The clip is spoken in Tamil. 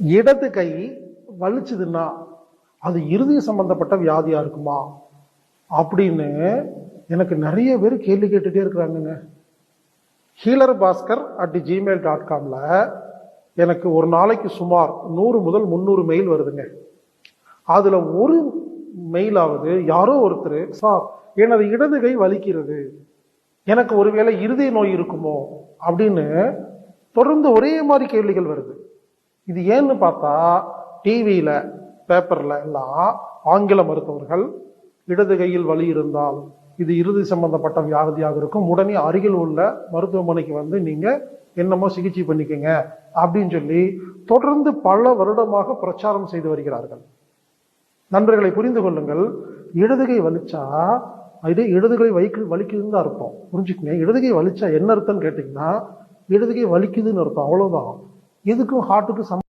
இடது கை வலிச்சுதுன்னா அது இறுதி சம்பந்தப்பட்ட வியாதியா இருக்குமா? அப்படின்னு எனக்கு நிறைய பேர் கேள்வி கேட்டுட்டே இருக்கிறாங்கங்க. Healer Baskar at Gmail dot காம்ல எனக்கு ஒரு நாளைக்கு சுமார் நூறு முதல் முந்நூறு மெயில் வருதுங்க. அதுல ஒரு மெயிலாவது யாரோ ஒருத்தர் சார் எனது இடது கை வலிக்கிறது. எனக்கு ஒருவேளை இருதய நோய் இருக்குமோ? அப்படின்னு தொடர்ந்து ஒரே மாதிரி கேள்விகள் வருது. இது ஏன்னு பார்த்தா டிவியில பேப்பர்ல எல்லாம் ஆங்கில மருத்துவர்கள் இடது கையில் வலி இருந்தால் இது இறுதி சம்பந்தப்பட்ட வியாதியாக இருக்கும். உடனே அருகில் உள்ள மருத்துவமனைக்கு வந்து நீங்க என்னமோ சிகிச்சை பண்ணிக்கங்க அப்படின்னு சொல்லி தொடர்ந்து பல வருடமாக பிரச்சாரம் செய்து வருகிறார்கள். நண்பர்களை புரிந்து கொள்ளுங்கள். இடதுகை வலிச்சா இது இடதுகை வைக்கு வலிக்குதுன்னு தான் அர்த்தம். புரிஞ்சுக்கங்க. இடதுகை வலிச்சா என்ன அர்த்தம்னு கேட்டிங்கன்னா இடதுகை வலிக்குதுன்னு அர்த்தம். அவ்வளவுதான். எதுக்கும் ஹார்ட்டுக்கும் சம்ம